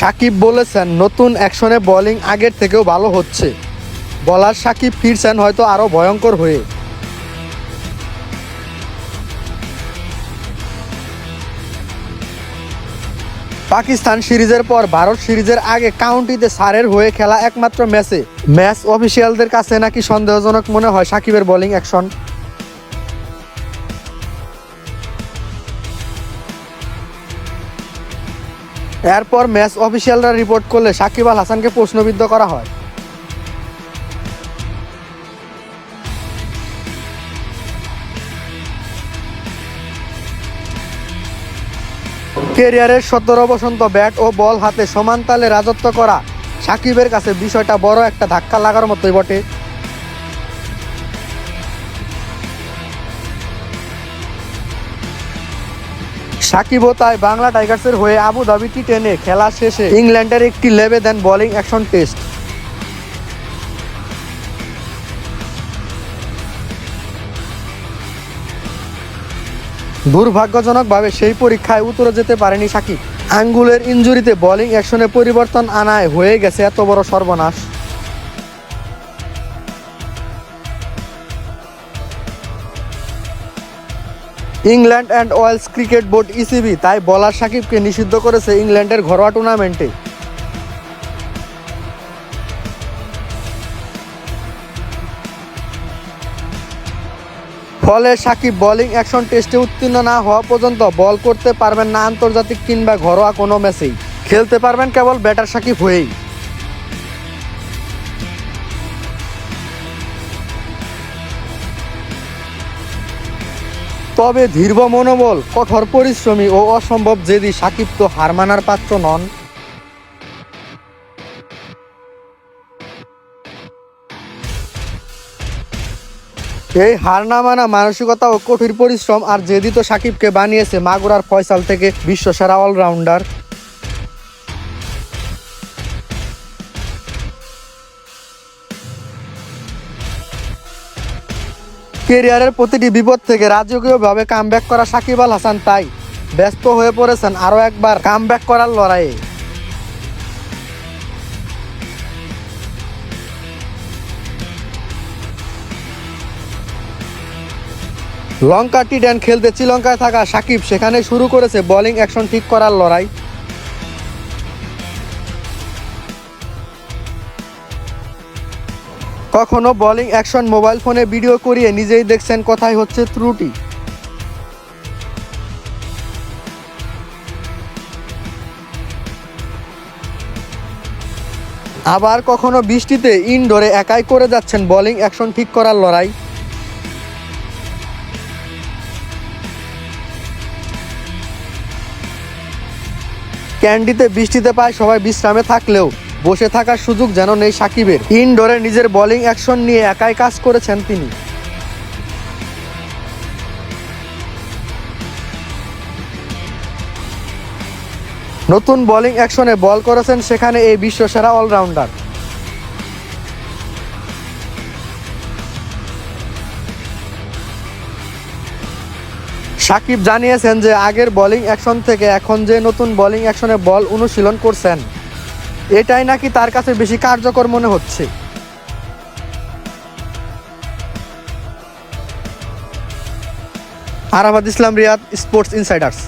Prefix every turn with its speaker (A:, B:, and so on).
A: সাকিব বলেছেন, নতুন অ্যাকশনে বোলিং আগের থেকেও ভালো হচ্ছে। বলার সাকিব ফিরছেন হয়তো আরও ভয়ঙ্কর হয়ে। পাকিস্তান সিরিজের পর ভারত সিরিজের আগে কাউন্টিতে সারের হয়ে খেলা একমাত্র ম্যাচে। ম্যাচ অফিসিয়ালদের কাছে নাকি সন্দেহজনক মনে হয় সাকিবের বোলিং অ্যাকশন। এরপর ম্যাচ অফিসিয়ালরা রিপোর্ট করলে সাকিব আল হাসানকে প্রশ্নবিদ্ধ করা হয়। কেরিয়ারের সতেরো বসন্ত ব্যাট ও বল হাতে সমান তালে রাজত্ব করা সাকিবের কাছে বিষয়টা বড় একটা ধাক্কা লাগার মতোই বটে। সাকিবও তাই বাংলা টাইগার্সের হয়ে আবু ধাবি টি টেনে খেলা শেষে ইংল্যান্ডের একটি লেবে দেন বোলিং অ্যাকশন টেস্ট। দুর্ভাগ্যজনকভাবে সেই পরীক্ষায় উত্তরে যেতে পারেনি সাকিব। আঙ্গুলের ইঞ্জুরিতে বোলিং অ্যাকশনে পরিবর্তন আনায় হয়ে গেছে এত বড় সর্বনাশ। England and Wales cricket board ECB তাই বলার সাকিবকে নিষিদ্ধ করেছে ইংল্যান্ডের ঘরোয়া টুর্নামেন্টে। ফলে সাকিব বোলিং অ্যাকশন টেস্টে উত্তীর্ণ না হওয়া পর্যন্ত বল করতে পারবেন না আন্তর্জাতিক কিংবা ঘরোয়া কোনো ম্যাচেই। খেলতে পারবেন কেবল ব্যাটার সাকিব হয়েই। তবে ধীর্ব মনোবল, কঠোর পরিশ্রমী ও অসম্ভব জেদি সাকিব তো হার মানার পাত্র নন। এই হার না মানা মানসিকতা ও কঠিন পরিশ্রম আর যেদি তো সাকিবকে বানিয়েছে মাগুরার ফয়সাল থেকে বিশ্বসেরা অলরাউন্ডার। কেরিয়ারের প্রতিটি বিপদ থেকে রাজকীয়ভাবে কামব্যাক করা সাকিব আল হাসান তাই ব্যস্ত হয়ে পড়েছেন আরও একবার কামব্যাক করার লড়াইয়ে। লঙ্কা টি টেন খেলতে শ্রীলঙ্কায় থাকা সাকিব সেখানে শুরু করেছে বোলিং অ্যাকশন ঠিক করার লড়াই। কখনো বলিং অ্যাকশন মোবাইল ফোনে ভিডিও করিয়ে নিজেই দেখছেন কোথায় হচ্ছে ত্রুটি। আবার কখনো বৃষ্টিতে ইনডোরে একাই করে যাচ্ছেন বোলিং অ্যাকশন ঠিক করার লড়াই। ক্যান্ডিতে বৃষ্টিতে পায় সবাই বিশ্রামে থাকলেও বসে থাকার সুযোগ যেন নেই সাকিবের। ইনডোরে নিজের বোলিং অ্যাকশন নিয়ে একাই কাজ করেছেন তিনি। নতুন বোলিং অ্যাকশনে বল করেছেন সেখানে এই বিশ্বসেরা অলরাউন্ডার। সাকিব জানিয়েছেন যে আগের বোলিং অ্যাকশন থেকে এখন যে নতুন বোলিং অ্যাকশনে বল অনুশীলন করছেন। এটাই নাকি তার কাছে বেশি কার্যকর মনে হচ্ছে। Arafat Islam Riyad sports insiders.